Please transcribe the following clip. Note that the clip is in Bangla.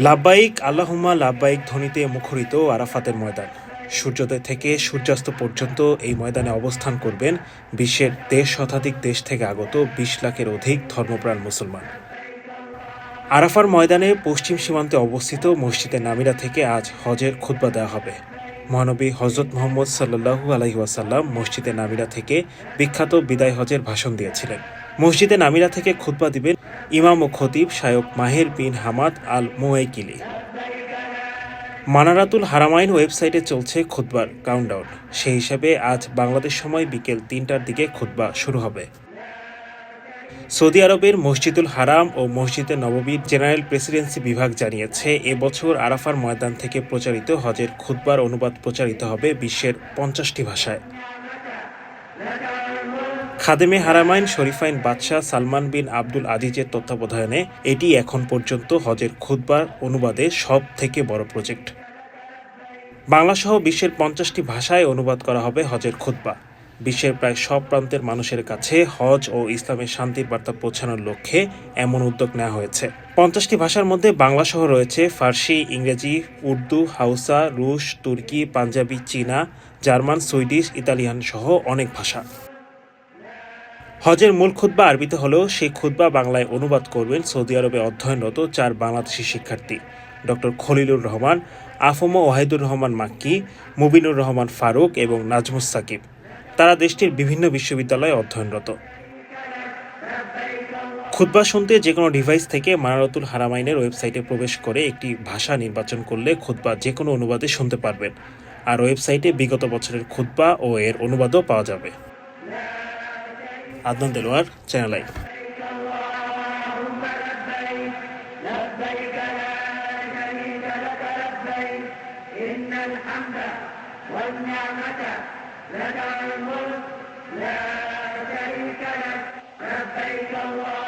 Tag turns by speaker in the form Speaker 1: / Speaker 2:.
Speaker 1: লাব্বাইক আল্লাহুম্মা লাব্বাইক ধ্বনিতে মুখরিত আরাফাতের ময়দান। সূর্যোদয় থেকে সূর্যাস্ত পর্যন্ত এই ময়দানে অবস্থান করবেন বিশ্বের দেড় শতাধিক দেশ থেকে আগত বিশ লাখের অধিক ধর্মপ্রাণ মুসলমান। আরাফার ময়দানে পশ্চিম সীমান্তে অবস্থিত মসজিদে নামিরা থেকে আজ হজের খুতবা দেওয়া হবে। মহানবী হজরত মোহাম্মদ সাল্লাহু আলহিউসাল্লাম মসজিদে নামিরা থেকে বিখ্যাত বিদায় হজের ভাষণ দিয়েছিলেন। মসজিদে নামিরা থেকে খুতবা দিবেন ইমাম ও খতিব শায়ক মাহের বিন হামাদ আল মোয়াইকিলি মানারাতুল হারামাইন ওয়েবসাইটে চলছে খুতবার কাউন্টডাউন সেই হিসাবে আজ বাংলাদেশ সময় বিকেল তিনটার দিকে খুতবা শুরু হবে। সৌদি আরবের মসজিদুল হারাম ও মসজিদে নববীর জেনারেল প্রেসিডেন্সি বিভাগ জানিয়েছে এবছর আরাফার ময়দান থেকে প্রচারিত হজের খুতবার অনুবাদ প্রচারিত হবে বিশ্বের পঞ্চাশটি ভাষায়। খাদেমে হারামাইন শরীফাইন বাদশাহ সালমান বিন আব্দুল আজিজের তত্ত্বাবধানে এটি এখন পর্যন্ত হজের খুতবার অনুবাদে সব থেকে বড় প্রজেক্ট। বাংলাসহ বিশ্বের পঞ্চাশটি ভাষায় অনুবাদ করা হবে হজের খুতবা। বিশ্বের প্রায় সব প্রান্তের মানুষের কাছে হজ ও ইসলামের শান্তির বার্তা পৌঁছানোর লক্ষ্যে এমন উদ্যোগ নেওয়া হয়েছে। পঞ্চাশটি ভাষার মধ্যে বাংলাসহ রয়েছে ফার্সি, ইংরেজি, উর্দু, হাউসা, রুশ, তুর্কি, পাঞ্জাবি, চীনা, জার্মান, সুইডিশ, ইতালিয়ান সহ অনেক ভাষা। হজের মূল খুতবা আরবিতে হলেও সেই খুতবা বাংলায় অনুবাদ করবেন সৌদি আরবে অধ্যয়নরত চার বাংলাদেশি শিক্ষার্থী। ডক্টর খলিলুর রহমান, আফম ওয়াহিদুর রহমান মাক্কি, মুবিনুর রহমান ফারুক এবং নাজমুস সাকিব। তারা দেশটির বিভিন্ন বিশ্ববিদ্যালয়ে অধ্যয়নরত। খুতবা শুনতে যে কোনো ডিভাইস থেকে মানারতুল হারামাইনের ওয়েবসাইটে প্রবেশ করে একটি ভাষা নির্বাচন করলে খুতবা যে কোনো অনুবাদে শুনতে পারবেন। আর ওয়েবসাইটে বিগত বছরের খুতবা ও এর অনুবাদও পাওয়া যাবে। Adnan Delwar channel I
Speaker 2: إن الحمد والنعمة لك الملك لا شريك لك لبيك الله